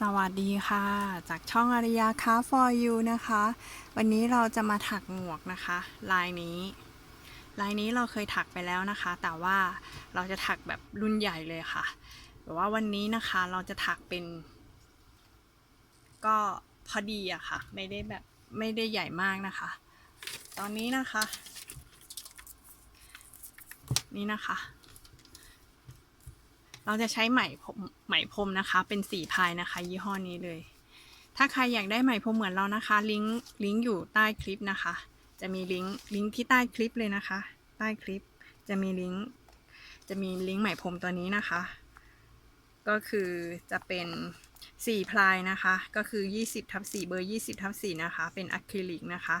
สวัสดีค่ะ จากช่องอาริยาค้า for you นะคะ วันนี้เราจะมาถักหมวกนะคะ ลายนี้ ลายนี้เราเคยถักไปแล้วนะคะ แต่ว่าเราจะถักแบบรุ่นใหญ่เลยค่ะแต่ว่าวันนี้นะคะเราจะถักเป็น ก็พอดีอะค่ะ ไม่ได้แบบไม่ได้ใหญ่มากนะคะ ตอนนี้นะคะ นี่นะคะ เราจะใช้ไหมพรมไหมพรมนะคะ เป็นสีพายนะคะ ยี่ห้อนี้เลย ถ้าใครอยากได้ไหมพรมเหมือนเรานะคะ ลิงก์ลิงก์อยู่ใต้คลิปนะคะ จะมีลิงก์ลิงก์ที่ใต้คลิปเลยนะคะ ใต้คลิปจะมีลิงก์จะมีลิงก์ไหมพรมตัวนี้นะคะ ก็คือจะเป็นสีพลายนะคะ ก็คือ 20ทับ4เบอร์ 20ทับ4นะคะ เป็นอะคริลิกนะคะ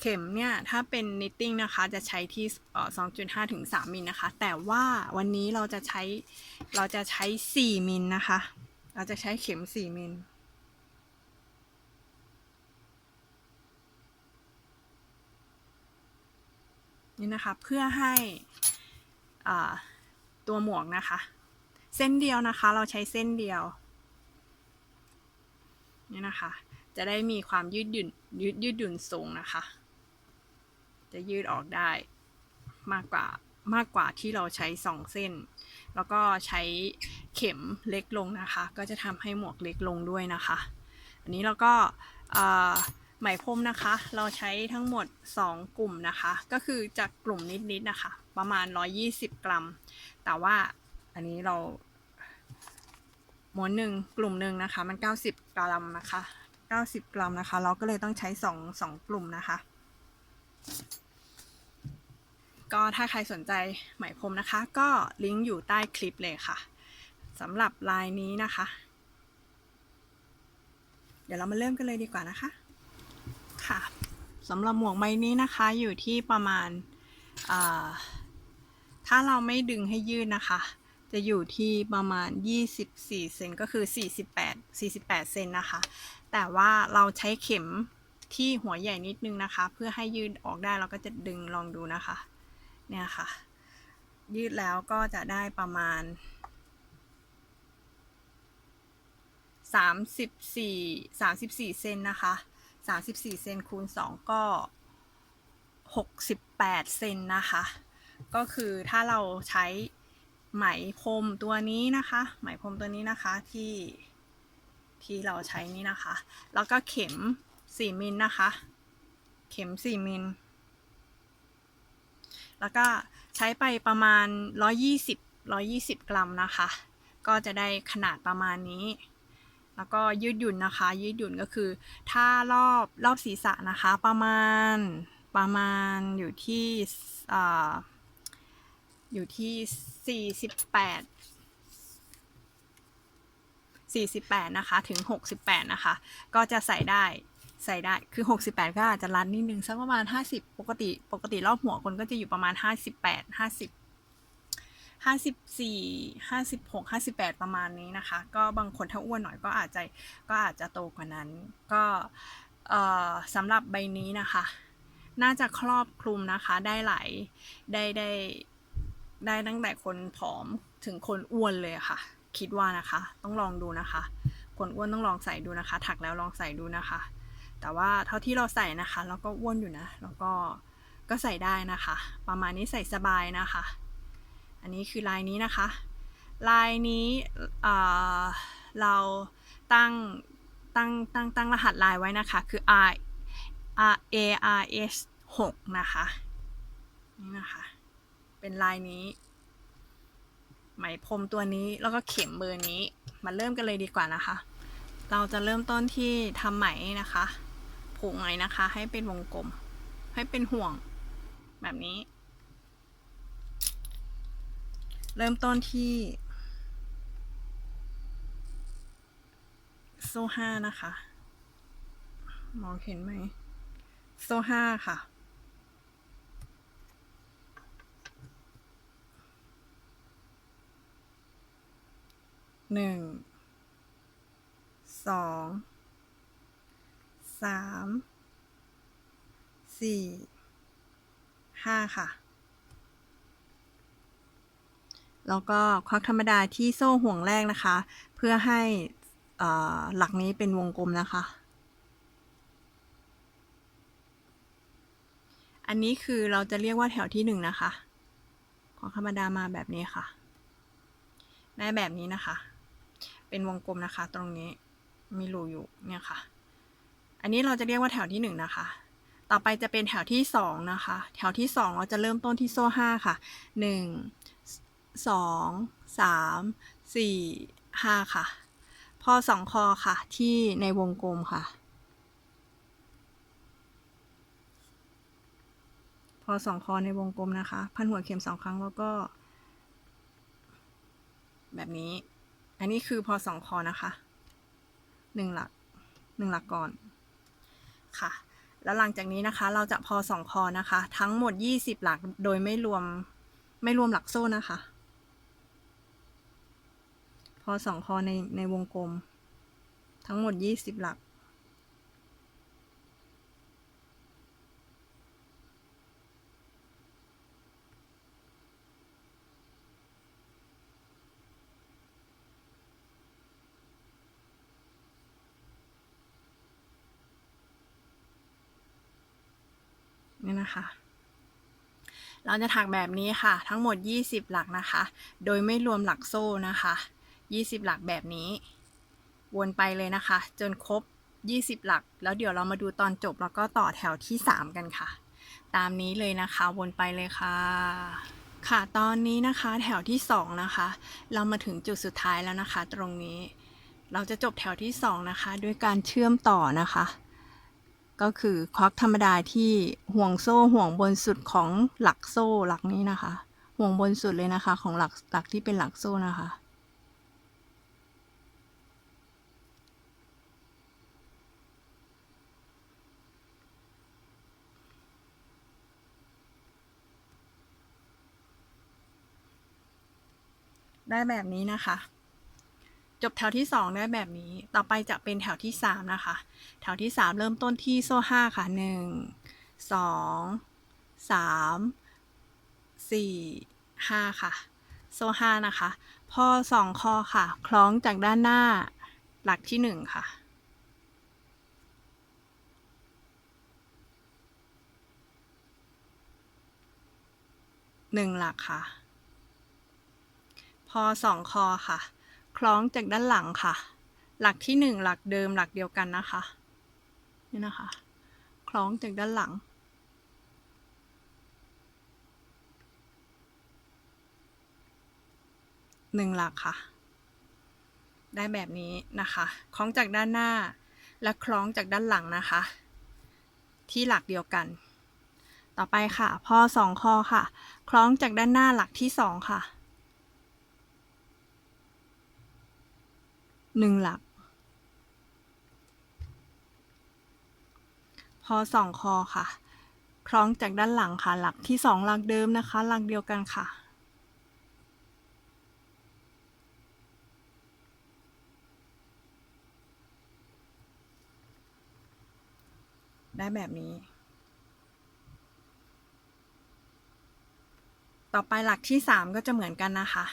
เข็มเนี่ยถ้าเป็น knitting นะคะจะใช้ที่เอ่อ2.5ถึง3มิลนะคะ แต่ว่าวันนี้เราจะใช้เราจะใช้4มิลนะคะ เราจะใช้เข็ม4มิลนี่นะคะเพื่อให้ตัวหมวกนะคะ เส้นเดียวนะคะเราใช้เส้นเดียวนี่นะคะ จะได้มีความยืดหยุ่นยืดยืดหยุ่นสูงนะคะ จะยืดออกได้มากกว่ามากกว่าที่เราใช้สองเส้น แล้วก็ใช้เข็มเล็กลงนะคะ ก็จะทำให้หมวกเล็กลงด้วยนะคะ อันนี้เราก็ไหมพรมนะคะ เราใช้ทั้งหมด 2 กลุ่มนะคะ ก็คือจากกลุ่มนิดๆนะคะ ประมาณ 120 กรัม แต่ว่าอันนี้เราม้วนหนึ่งกลุ่มหนึ่งนะคะ มัน 90 กรัมนะคะ 90 กรัมนะคะ เราก็เลยต้องใช้ 2 2 กลุ่มนะคะ ก็ถ้าใครสนใจไหมพรมนะคะ ก็ลิงก์อยู่ใต้คลิปเลยค่ะสำหรับลายนี้นะคะ เดี๋ยวเรามาเริ่มกันเลยดีกว่านะคะ ค่ะสำหรับหมวกใบนี้นะคะอยู่ที่ประมาณาถ้าเราไม่ดึงให้ยืดนะคะ จะอยู่ที่ประมาณ 24 เซนก็คือ 48 48 เซนนะคะ แต่ว่าเราใช้เข็ม ที่หัวใหญ่นิดนึงนะคะ เพื่อให้ยืดออกได้เราก็จะดึงลองดูนะคะ เนี่ยค่ะ ยืดแล้วก็จะได้ประมาณ 34 34เซนนะคะ 34เซนคูณ2 ก็ 68เซนนะคะ ก็คือถ้าเราใช้ไหมพรมตัวนี้นะคะ ไหมพรมตัวนี้นะคะที่ที่เราใช้นี่นะคะ แล้วก็เข็ม 4มิลนะคะ เข็ม4มิล แล้วก็ใช้ไปประมาณ120 120กรัมนะคะ ก็จะได้ขนาดประมาณนี้ แล้วก็ยืดหยุ่นนะคะ ยืดหยุ่นก็คือ ถ้ารอบรอบศีรษะนะคะ ประมาณประมาณอยู่ที่อ่าอยู่ที่ 48 48 นะคะ ถึง 68 นะคะ ก็จะใส่ได้ ใส่ได้คือ 68 ก็อาจจะรัดนิดนึงสักประมาณ 50 ปกติปกติรอบหัวคนก็จะอยู่ประมาณ 58 50 54 56 58 ประมาณนี้นะคะ ก็บางคนถ้าอ้วนหน่อยก็อาจจะก็อาจจะโตกว่านั้น ก็สำหรับใบนี้นะคะ น่าจะครอบคลุมนะคะได้หลายได้ได้ได้ตั้งแต่คนผอมถึงคนอ้วนเลยค่ะ คิดว่านะคะ ต้องลองดูนะคะ คนอ้วนต้องลองใส่ดูนะคะ ถักแล้วลองใส่ดูนะคะ แต่ว่าเท่าที่เราใส่นะคะเราก็อ้วนอยู่นะ แล้วก็ก็ใส่ได้นะคะ ประมาณนี้ใส่สบายนะคะ อันนี้คือลายนี้นะคะ ลายนี้เอ่อเราตั้งตั้งตั้งตั้งรหัสลายไว้นะคะ คือ R R A R S 6นะคะ นี่นะคะ เป็นลายนี้ ไหมพรมตัวนี้แล้วก็เข็มเบอร์นี้ มาเริ่มกันเลยดีกว่านะคะ เราจะเริ่มต้นที่ทำไหมนะคะ ผูกไหมนะคะ ให้เป็นวงกลม ให้เป็นห่วง แบบนี้ เริ่มต้นที่โซ่ห้านะคะ มองเห็นไหม โซ่ห้าค่ะ หนึ่ง สอง สามสี่ห้าค่ะ แล้วก็ควักธรรมดาที่โซ่ห่วงแรกนะคะ เพื่อให้หลักนี้เป็นวงกลมนะคะ อันนี้คือเราจะเรียกว่าแถวที่หนึ่งนะคะ ของธรรมดามาแบบนี้ค่ะ ได้แบบนี้นะคะ เป็นวงกลมนะคะตรงนี้มีรูอยู่เนี่ยค่ะ อันนี้เราจะเรียกว่าแถวที่หนึ่งนะคะ ต่อไปจะเป็นแถวที่สองนะคะ แถวที่สองเราจะเริ่มต้นที่โซ่ห้าค่ะหนึ่งสองสามสี่ห้าค่ะ พอสองคอค่ะที่ในวงกลมค่ะ พอสองคอในวงกลมนะคะ พันหัวเข็มสองครั้งแล้วก็ แบบนี้ อันนี้คือพอสองคอนะคะหนึ่งหลักหนึ่งหลักก่อน ค่ะ แล้วหลังจากนี้นะคะ เราจะพอสองคอนะคะ ทั้งหมด 20 หลักโดยไม่รวมไม่รวมหลักโซ่นะคะ พอสองคอในในวงกลม ทั้งหมด 20 หลัก นะคะ เราจะถักแบบนี้ค่ะ ทั้งหมด 20 หลักนะคะ โดยไม่รวมหลักโซ่นะคะ 20 หลักแบบนี้ วนไปเลยนะคะ จนครบ 20 หลัก แล้วเดี๋ยวเรามาดูตอนจบแล้วก็ต่อแถวที่ 3 กันค่ะ ตามนี้เลยนะคะ วนไปเลยค่ะค่ะ ตอนนี้นะคะแถวที่ 2 นะคะ เรามาถึงจุดสุดท้ายแล้วนะคะ ตรงนี้ เราจะจบแถวที่ 2 นะคะ ด้วยการเชื่อมต่อนะคะ ก็คือควักธรรมดาที่ห่วงโซ่ห่วงบนสุดของหลักโซ่หลักนี้นะคะ ห่วงบนสุดเลยนะคะของหลักหลักที่เป็นหลักโซ่นะคะ ได้แบบนี้นะคะ จบแถวที่2ได้แบบนี้ ต่อไปจะเป็นแถวที่ 3 นะคะ แถวที่ 3 เริ่มต้นที่โซ่ 5 ค่ะ 1 2 3 4 5 ค่ะ โซ่ 5 นะคะ พอ 2 คอค่ะ คล้องจากด้านหน้าหลักที่ 1 ค่ะ1หลักค่ะ พอ2คอค่ะ คล้องจากด้านหลังค่ะ หลักที่หนึ่งหลักเดิมหลักเดียวกันนะคะ นี่นะคะ คล้องจากด้านหลัง หนึ่งหลักค่ะ ได้แบบนี้นะคะ คล้องจากด้านหน้า และคล้องจากด้านหลังนะคะ ที่หลักเดียวกัน ต่อไปค่ะ พอสองคอค่ะ คล้องจากด้านหน้าหลักที่สองค่ะ หนึ่งหลัก พอสองคอค่ะ คล้องจากด้านหลังค่ะ หลักที่สองหลักเดิมนะคะ หลักเดียวกันค่ะได้แบบนี้ ต่อไปหลักที่สามก็จะเหมือนกันนะคะ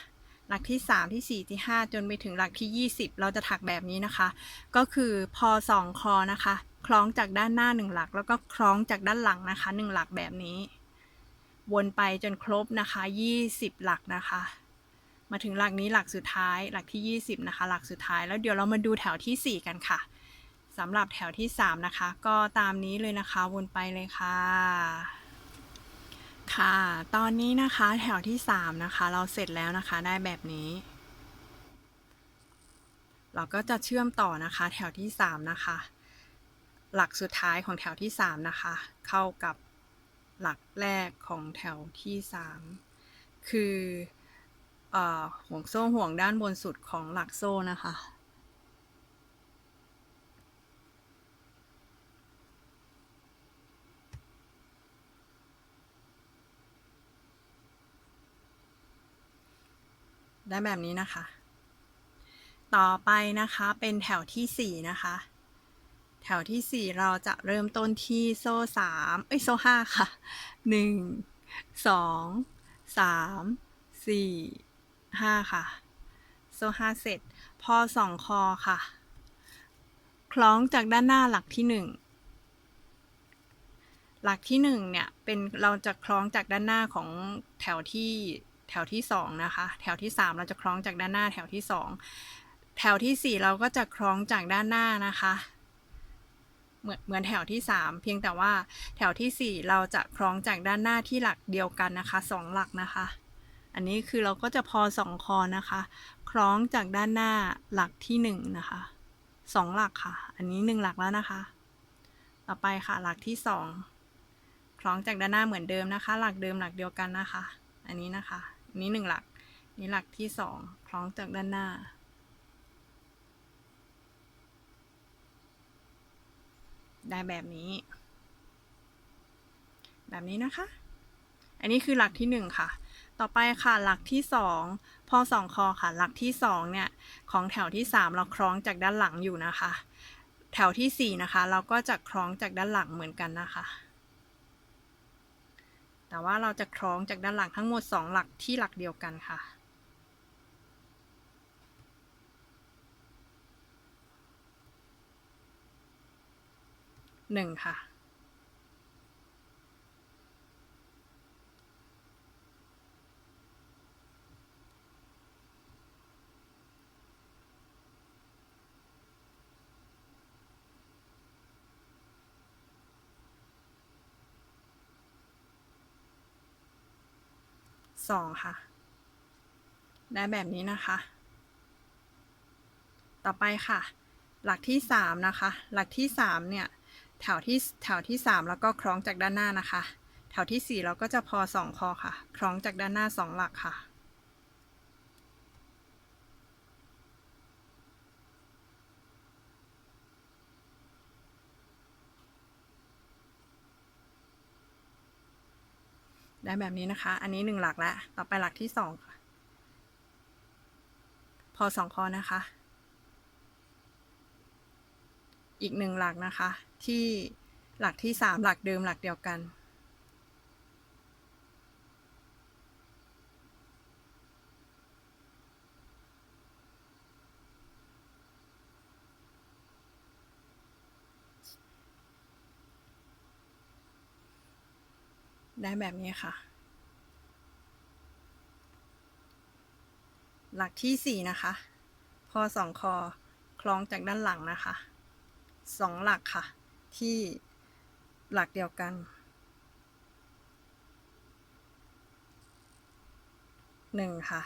หลักที่ 3 ที่ 4 ที่ 5 จนไปถึงหลักที่ 20 เราจะถักแบบนี้นะคะ ก็คือพอสองคอนะคะ คล้องจากด้านหน้า 1 หลัก แล้วก็คล้องจากด้านหลังนะคะ 1 หลักแบบนี้ วนไปจนครบนะคะ 20 หลักนะคะ มาถึงหลักนี้หลักสุดท้าย หลักที่ 20 นะคะ หลักสุดท้ายแล้วเดี๋ยวเรามาดูแถวทีสี่4 กันค่ะสำหรับแถวที่ 3 นะคะ ก็ตามนี้เลยนะคะ วนไปเลยค่ะ ค่ะ ตอนนี้นะคะแถวที่ 3 นะคะ เราเสร็จแล้วนะคะได้แบบนี้ เราก็จะเชื่อมต่อนะคะแถวที่ 3 นะคะ หลักสุดท้ายของแถวที่ 3 นะคะ เข้ากับหลักแรกของแถวที่ 3 คืออห่วงโซ่ห่วงด้านบนสุดของหลักโซ่นะคะ ได้แบบนี้นะคะ ต่อไปนะคะเป็นแถวที่4นะคะ แถวที่ 4 เราจะเริ่มต้นที่โซ่3เอ้ยโซ่5ค่ะ 1 2 3 4 5 ค่ะ โซ่5เสร็จ พอ 2 คอค่ะ คล้องจากด้านหน้าหลักที่หนึ่งหลักที่หนึ่งเนี่ยเป็นเราจะคล้องจากด้านหน้าของแถวที่ แถวที่สองนะคะ แถวที่สามเราจะคล้องจากด้านหน้าแถวที่สองแถวที่สี่เราก็จะคล้องจากด้านหน้านะคะ เหมือนเหมือนแถวที่สามเพียงแต่ว่าแถวที่สี่เราจะคล้องจากด้านหน้าที่หลักเดียวกันนะคะสองหลักนะคะ อันนี้คือเราก็จะพอสองคอนะคะ คล้องจากด้านหน้าหลักที่หนึ่งนะคะสองหลักค่ะ อันนี้หนึ่งหลักแล้วนะคะ ต่อไปค่ะหลักที่สองคล้องจากด้านหน้าเหมือนเดิมนะคะ หลักเดิมหลักเดียวกันนะคะอันนี้นะคะ นี้หนึ่งหลัก นี่หลักที่สองคล้องจากด้านหน้า ได้แบบนี้ แบบนี้นะคะ อันนี้คือหลักที่หนึ่งค่ะ ต่อไปค่ะหลักที่สองพอสองคอค่ะ หลักที่สองเนี่ยของแถวที่สามเราคล้องจากด้านหลังอยู่นะคะ แถวที่สี่นะคะ เราก็จะคล้องจากด้านหลังเหมือนกันนะคะ แต่ว่าเราจะคล้องจากด้านหลังทั้งหมดสองหลักที่หลักเดียวกันค่ะหนึ่งค่ะ สองค่ะ ได้แบบนี้นะคะ ต่อไปค่ะ หลักที่สามนะคะ หลักที่สามเนี่ย แถวที่แถวที่สามแล้วก็คล้องจากด้านหน้านะคะ แถวที่สี่เราก็จะพอสองคอค่ะ คล้องจากด้านหน้าสองหลักค่ะ ได้แบบนี้นะคะ อันนี้หนึ่งหลักแล้ว ต่อไปหลักที่สองพอสองคอนะคะ อีกหนึ่งหลักนะคะ ที่หลักที่สามหลักเดิมหลักเดียวกัน ได้แบบนี้ค่ะ หลักที่สี่นะคะพอสองคอคล้องจากด้านหลังนะคะสองหลักค่ะ ที่หลักเดียวกันหนึ่งค่ะ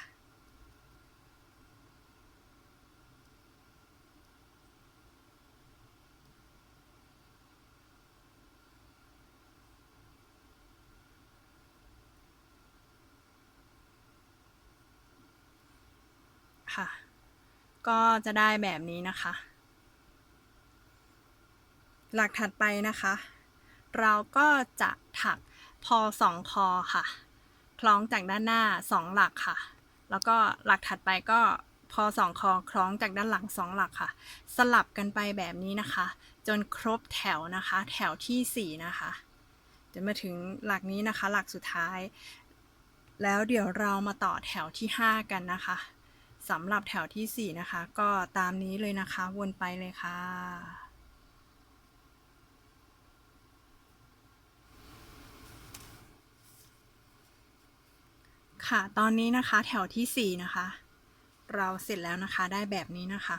ค่ะ ก็จะได้แบบนี้นะคะ หลักถัดไปนะคะ เราก็จะถักพอสองคอค่ะ คล้องจากด้านหน้าสองหลักค่ะ แล้วก็หลักถัดไปก็พอสองคอคล้องจากด้านหลังสองหลักค่ะ สลับกันไปแบบนี้นะคะ จนครบแถวนะคะ แถวที่สี่นะคะจนมาถึงหลักนี้นะคะ หลักสุดท้าย แล้วเดี๋ยวเรามาต่อแถวที่ห้ากันนะคะ สำหรับแถวที่ 4 นะคะ ก็ตามนี้เลยนะคะ วนไปเลยค่ะ ค่ะตอนนี้นะคะแถวที่ 4 นะคะ เราเสร็จแล้วนะคะได้แบบนี้นะคะ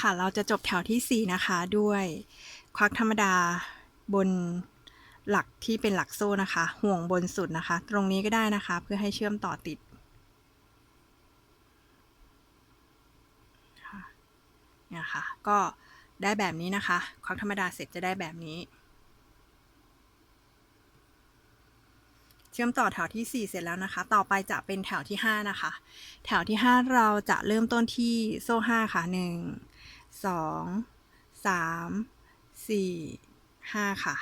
ค่ะ เราจะจบแถวที่ 4 นะคะ ด้วยควักธรรมดาบน หลักที่เป็นหลักโซ่นะคะ ห่วงบนสุดนะคะ ตรงนี้ก็ได้นะคะ เพื่อให้เชื่อมต่อติดเนี่ยค่ะ ก็ได้แบบนี้นะคะควักธรรมดาเสร็จจะได้แบบนี้ เชื่อมต่อแถวที่ 4 เสร็จแล้วนะคะ ต่อไปจะเป็นแถวที่ 5 นะคะ แถวที่ 5 เราจะเริ่มต้นที่โซ่ 5 ค่ะ 1 2 3 4 5 ค่ะ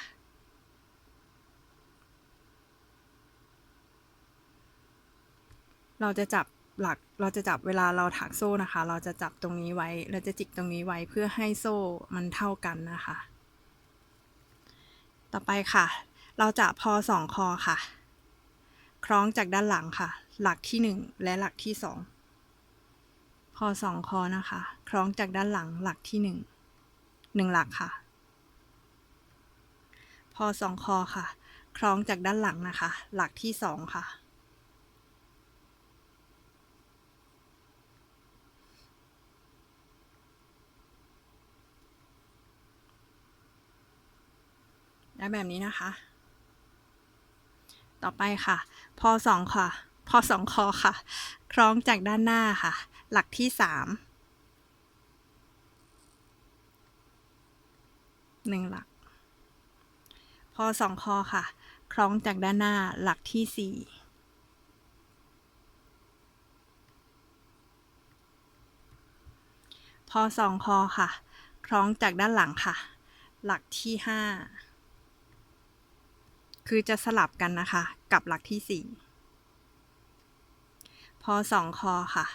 เราจะจับหลักเราจะจับเวลาเราถักโซ่นะคะ เราจะจับตรงนี้ไว้เราจะจิกตรงนี้ไว้เพื่อให้โซ่มันเท่ากันนะคะ ต่อไปค่ะ เราจะพอสองคอค่ะ คล้องจากด้านหลังค่ะ หลักที่หนึ่งและหลักที่สองพอสองคอนะคะ คล้องจากด้านหลังหลักที่หนึ่งหนึ่งหลักค่ะ พอสองคอค่ะ คล้องจากด้านหลังนะคะ หลักที่สองค่ะ ได้แบบนี้นะคะ ต่อไปค่ะ พอสองค่ะ พอสองคอค่ะ คล้องจากด้านหน้าค่ะ หลักที่สามหนึ่งหลัก พอสองคอค่ะ คล้องจากด้านหน้าหลักที่สี่พอสองคอค่ะ คล้องจากด้านหลังค่ะ หลักที่ห้า คือจะสลับกันนะคะ กับหลักที่ 4 พอสองคอค่ะ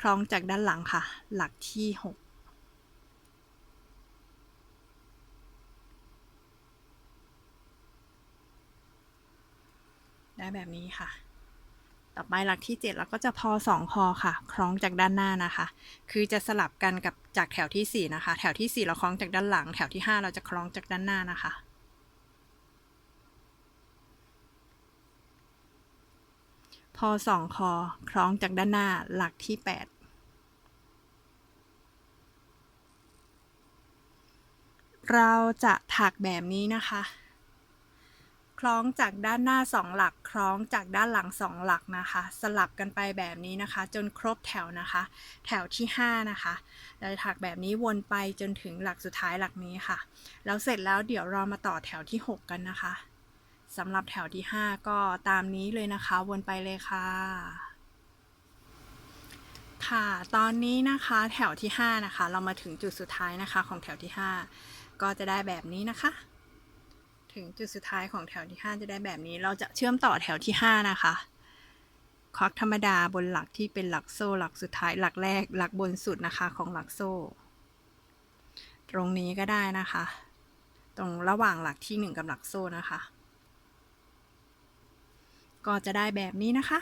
คล้องจากด้านหลังค่ะ หลักที่ 6ได้แบบนี้ค่ะ ต่อไปหลักที่ 7 เราก็จะพอสองคอค่ะ คล้องจากด้านหน้านะคะ คือจะสลับกันกับจากแถวที่ 4 นะคะ แถวที่ 4 เราคล้องจากด้านหลัง แถวที่ 5 เราจะคล้องจากด้านหน้านะคะ พอสองคอ คล้องจากด้านหน้าหลักที่ 8 เราจะถักแบบนี้นะคะ คล้องจากด้านหน้า2หลัก คล้องจากด้านหลัง2หลักนะคะ สลับกันไปแบบนี้นะคะ จนครบแถวนะคะ แถวที่ 5 นะคะ เราจะถักแบบนี้วนไปจนถึงหลักสุดท้ายหลักนี้ค่ะ แล้วเสร็จแล้วเดี๋ยวเรามาต่อแถวที่ 6 กันนะคะ สำหรับแถวที่ 5 ก็ตามนี้เลยนะคะ วนไปเลยค่ะ ค่ะ ตอนนี้นะคะแถวที่ 5 นะคะ เรามาถึงจุดสุดท้ายนะคะของแถวที่ 5 ก็จะได้แบบนี้นะคะ ถึงจุดสุดท้ายของแถวที่ 5 จะได้แบบนี้ เราจะเชื่อมต่อแถวที่ 5 นะคะควักธรรมดาบนหลักที่เป็นหลักโซ่ หลักสุดท้ายหลักแรก หลักบนสุดนะคะของหลักโซ่ ตรงนี้ก็ได้นะคะ ตรงระหว่างหลักที่ 1 กับหลักโซ่นะคะ ก็จะได้แบบนี้นะคะ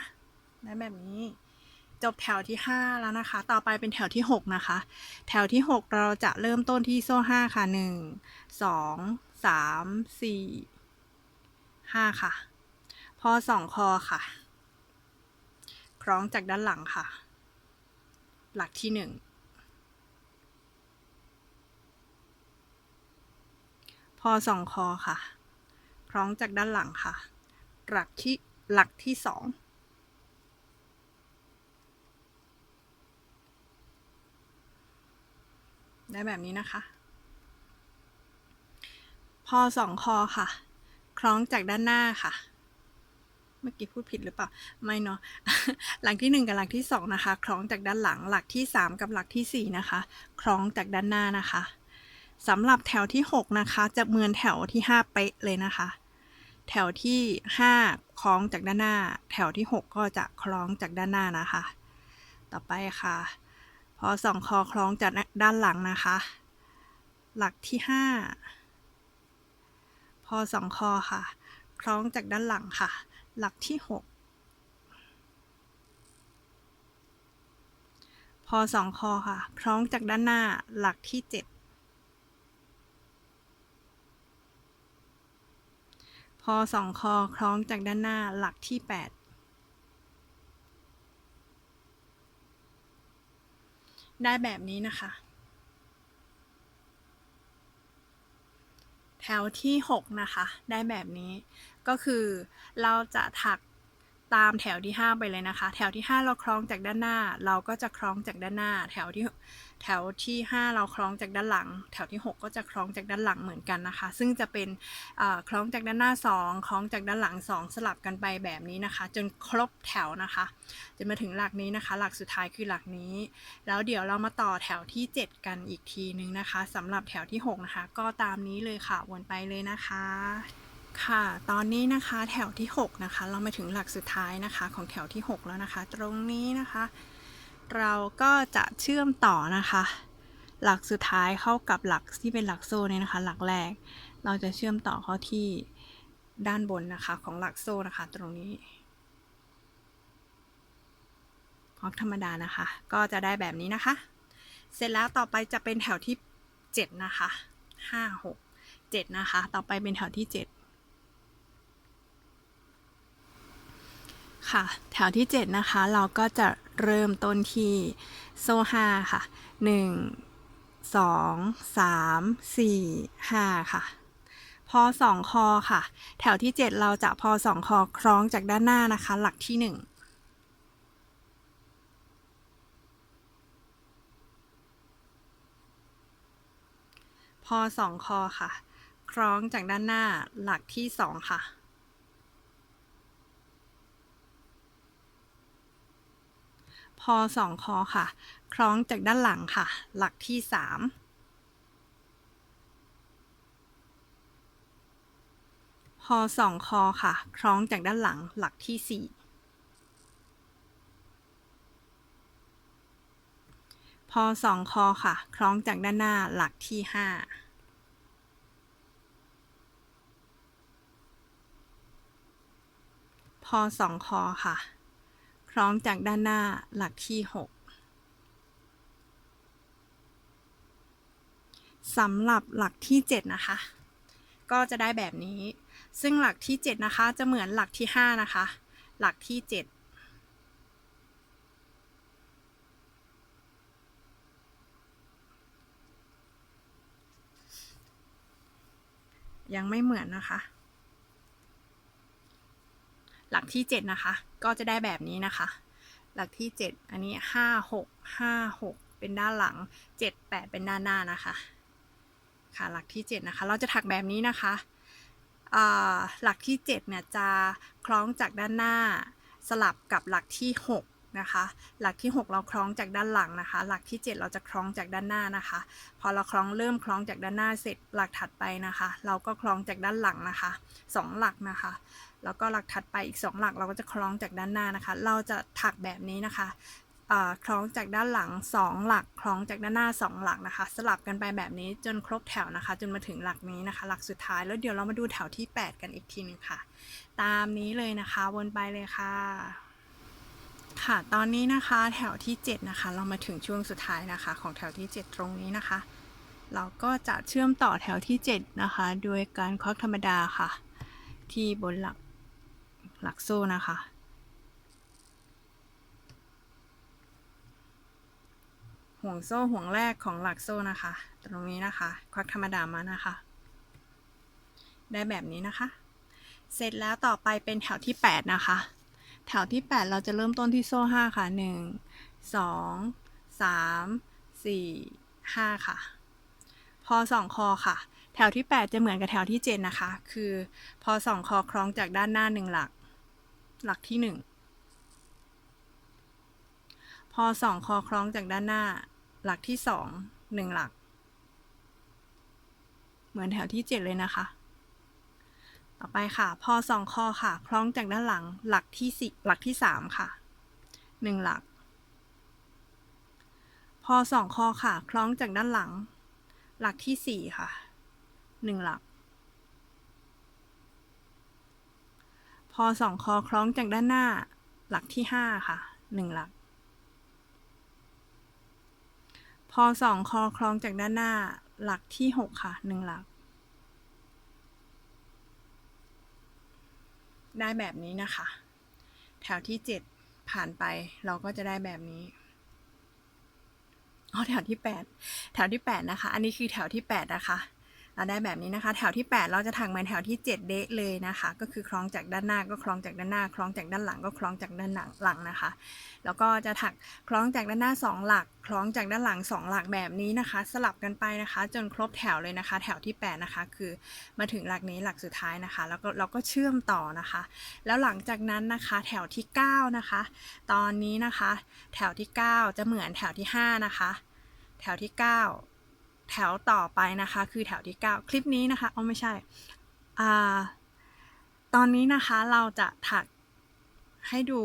ได้แบบนี้ จบแถวที่ 5 แล้วนะคะ ต่อไปเป็นแถวที่ 6 นะคะ แถวที่ 6 เราจะเริ่มต้นที่โซ่ 5 ค่ะ 1 2 3 4 5 ค่ะ พอ 2 คอค่ะ คล้องจากด้านหลังค่ะ หลักที่ 1พอ2คอค่ะ คล้องจากด้านหลังค่ะ หลักที่ หลักที่สองได้แบบนี้นะคะ พอสองคอค่ะ คล้องจากด้านหน้าค่ะ เมื่อกี้พูดผิดหรือเปล่า ไม่เนาะ หลักที่หนึ่งกับหลักที่สองนะคะ คล้องจากด้านหลัง หลักที่สามกับหลักที่สี่นะคะ คล้องจากด้านหน้านะคะสำหรับแถวที่หกนะคะ จะเหมือนแถวที่ห้าเป๊ะเลยนะคะ แถวที่ห้า คล้องจากด้านหน้า แถวที่ 6 ก็จะคล้องจากด้านหน้านะคะ ต่อไปค่ะ พอสองคอคล้องจากด้านหลังนะคะ หลักที่ 5 พอสองคอค่ะ คล้องจากด้านหลังค่ะ หลักที่ 6 พอสองคอค่ะ คล้องจากด้านหน้า หลักที่ 7 พอสองคอคล้องจากด้านหน้าหลักที่ 8 ได้แบบนี้นะคะ แถวที่ 6 นะคะ ได้แบบนี้ก็คือเราจะถักตามแถวที่ 5 ไปเลยนะคะ แถวที่ 5 เราคล้องจากด้านหน้า เราก็จะคล้องจากด้านหน้า แถวที่ แถวที่ 5 เราคล้องจากด้านหลัง แถวที่ 6 ก็จะคล้องจากด้านหลังเหมือนกันนะคะ ซึ่งจะเป็นคล้องจากด้านหน้า 2 คล้องจากด้านหลัง 2 สลับกันไปแบบนี้นะคะ จนครบแถวนะคะจนมาถึงหลักนี้นะคะ หลักสุดท้ายคือหลักนี้ แล้วเดี๋ยวเรามาต่อแถวที่ 7 กันอีกทีนึงนะคะสำหรับแถวที่ 6 นะคะ ก็ตามนี้เลยค่ะ วนไปเลยนะคะค่ะ ตอนนี้นะคะแถวที่ 6 นะคะ เรามาถึงหลักสุดท้ายนะคะ ของแถวที่ 6 แล้วนะคะ ตรงนี้นะคะ เราก็จะเชื่อมต่อนะคะ หลักสุดท้ายเข้ากับหลักที่เป็นหลักโซ่เนี่ยนะคะ หลักแรก เราจะเชื่อมต่อเข้าที่ด้านบนนะคะของหลักโซ่นะคะ ตรงนี้คอกธรรมดานะคะ ก็จะได้แบบนี้นะคะ เสร็จแล้วต่อไปจะเป็นแถวที่ 7 นะคะ 5 6 7 นะคะ ต่อไปเป็นแถวที่ 7 ค่ะ แถวที่ 7 นะคะ เราก็จะเริ่มต้นที่โซ่5ค่ะ 1 2 3 4 5 ค่ะ พอสองคอค่ะ แถวที่ 7 เราจะพอสองคอคล้องจากด้านหน้านะคะ หลักที่ 1พอสองคอค่ะ คล้องจากด้านหน้าหลักที่สองค่ะ พ อสองคอค่ะ คล้องจากด้านหลังค่ะ หลักที่สามพอสองคอค่ะ คล้องจากด้านหลังหลักที่สี่พอสองคอค่ะ คล้องจากด้านหน้าหลักที่ห้าพอสองคอค่ะ คล้องจากด้านหน้าหลักที่หกสำหรับหลักที่เจ็ดนะคะ ก็จะได้แบบนี้ ซึ่งหลักที่ 7 นะคะ จะเหมือนหลักที่ 5 นะคะ หลักที่ 7ยังไม่เหมือนนะคะ หลักที่ 7 นะคะ ก็จะได้แบบนี้นะคะ หลักที่ 7 อันนี้ 5 6 5 6 เป็นด้านหลัง 7 8 เป็นด้านหน้านะคะ ค่ะหลักที่ 7 นะคะ เราจะถักแบบนี้นะคะ หลักที่ 7 เนี่ยจะคล้องจากด้านหน้า สลับกับหลักที่ 6 นะคะ หลักที่ 6 เราคล้องจากด้านหลังนะคะ หลักที่ 7 เราจะคล้องจากด้านหน้านะคะ พอเราคล้องเริ่มคล้องจากด้านหน้าเสร็จหลักถัดไปนะคะ เราก็คล้องจากด้านหลังนะคะ 2 หลักนะคะ แล้วก็หลักถัดไปอีก 2 หลักเราก็จะคล้องจากด้านหน้านะคะ เราจะถักแบบนี้นะคะคล้องจากด้านหลัง 2 หลัก คล้องจากด้านหน้า 2 หลักนะคะ สลับกันไปแบบนี้จนครบแถวนะคะ จนมาถึงหลักนี้นะคะ หลักสุดท้ายแล้วเดี๋ยวเรามาดูแถวที่ 8 กันอีกทีนึงค่ะ ตามนี้เลยนะคะวนไปเลยค่ะ ค่ะตอนนี้นะคะแถวที่ 7 นะคะ เรามาถึงช่วงสุดท้ายนะคะ ของแถวที่ 7 ตรงนี้นะคะ เราก็จะเชื่อมต่อแถวที่ 7 นะคะโดยการคล้องธรรมดาค่ะ ที่บนหลักหลักโซ่นะคะ ห่วงโซ่ห่วงแรกของหลักโซ่นะคะ ตรงนี้นะคะควักธรรมดามานะคะ ได้แบบนี้นะคะ เสร็จแล้วต่อไปเป็นแถวที่ 8 นะคะ แถวที่ 8 เราจะเริ่มต้นที่โซ่ 5 ค่ะ 1 2 3 4 5 ค่ะ พอ 2 คอค่ะ แถวที่ 8 จะเหมือนกับแถวที่ 7 นะคะ คือพอ 2 คอคล้องจากด้านหน้า 1 หลัก หลักที่ 1 พอ 2 คอคล้องจากด้านหน้า หลักที่ 2 1 หลัก เหมือนแถวที่ 7 เลยนะคะ ต่อไปค่ะพอ2คอค่ะ คล้องจากด้านหลังหลักที่4หลักที่3ค่ะ1หลัก พอ2คอค่ะ คล้องจากด้านหลัง หลักที่4ค่ะ1หลัก พอ2คอคล้องจากด้านหน้า หลักที่5ค่ะ1หลัก พอ2คอคล้องจากด้านหน้า หลักที่6ค่ะ1หลัก ได้แบบนี้นะคะ แถวที่ 7 ผ่านไปเราก็จะได้แบบนี้อ๋อแถวที่ 8 แถวที่ 8 นะคะ อันนี้คือแถวที่ 8 นะคะ เราได้แบบนี้นะคะ แถวที่ 8 เราจะถักเหมือนแถวที่ 7 เดะเลยนะคะ ก็คือคล้องจากด้านหน้าก็คล้องจากด้านหน้า คล้องจากด้านหลังก็คล้องจากด้านหลังนะคะ แล้วก็จะถักคล้องจากด้านหน้า 2 หลัก คล้องจากด้านหลัง 2 หลักแบบนี้นะคะ สลับกันไปนะคะ จนครบแถวเลยนะคะ แถวที่ 8 นะคะ คือมาถึงหลักนี้หลักสุดท้ายนะคะ แล้วก็เราก็เชื่อมต่อนะคะ แล้วหลังจากนั้นนะคะแถวที่ 9 นะคะ ตอนนี้นะคะ แถวที่ 9 จะเหมือนแถวที่ 5 นะคะ แถวที่ 9 แถวต่อไปนะคะ คือแถวที่ 9 คลิปนี้นะคะอ๋อไม่ใช่อ่าตอนนี้นะคะเราจะถักให้ดู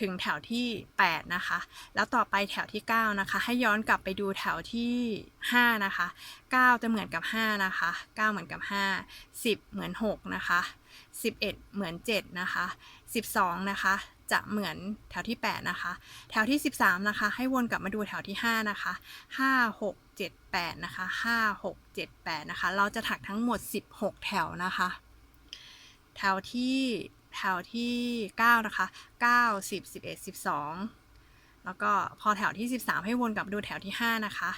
ถึงแถวที่ 8 นะคะ แล้วต่อไปแถวที่ 9 นะคะ ให้ย้อนกลับไปดูแถวที่ 5 นะคะ 9 จะเหมือนกับ 5 นะคะ 9 เหมือนกับ 5 10 เหมือน 6 นะคะ 11 เหมือน 7 นะคะ 12 นะคะ จะเหมือนแถวที่ 8 นะคะ แถวที่ 13 นะคะ ให้วนกลับมาดูแถวที่ 5 นะคะ 5 6 7 8 นะคะ 5 6 7 8 นะคะ เราจะถักทั้งหมด 16 แถวนะคะ แถวที่แถวที่ 9 นะคะ 9 10 11 12 แล้วก็พอแถวที่ 13 ให้วนกลับดูแถวที่ 5 นะคะ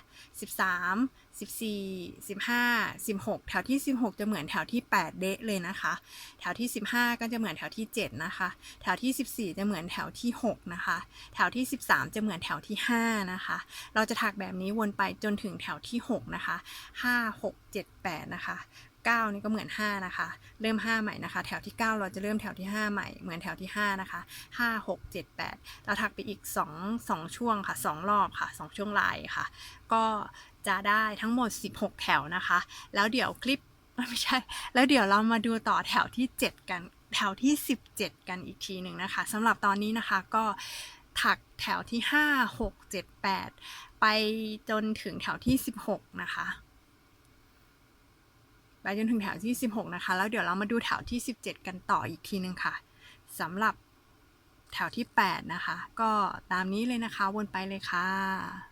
13 14 15 16 แถวที่ 16 จะเหมือนแถวที่ 8 เดะเลยนะคะ แถวที่ 15 ก็จะเหมือนแถวที่ 7 นะคะ แถวที่ 14 จะเหมือนแถวที่ 6 นะคะ แถวที่ 13 จะเหมือนแถวที่ 5 นะคะ เราจะถักแบบนี้วนไปจนถึงแถวที่ 6 นะคะ 5 6 7 8 นะคะ 9 นี่ก็เหมือน 5 นะคะ เริ่ม 5 ใหม่นะคะ แถวที่ 9 เราจะเริ่มแถวที่ 5 ใหม่ เหมือนแถวที่ 5 นะคะ 5 6 7 8 เราถักไปอีก 2 2 ช่วงค่ะ 2 รอบค่ะ 2 ช่วงลายค่ะ ก็จะได้ทั้งหมด 16 แถวนะคะ แล้วเดี๋ยวคลิปไม่ใช่ แล้วเดี๋ยวเรามาดูต่อแถวที่ 7 กัน แถวที่ 17 กันอีกทีหนึ่งนะคะสำหรับตอนนี้นะคะก็ถักแถวที่ 5 6 7 8 ไปจนถึงแถวที่ 16 นะคะ ไปจนถึงแถวที่ 16 นะคะ แล้วเดี๋ยวเรามาดูแถวที่ 17 กันต่ออีกทีนึงค่ะสำหรับแถวที่ 8 นะคะ ก็ตามนี้เลยนะคะ วนไปเลยค่ะ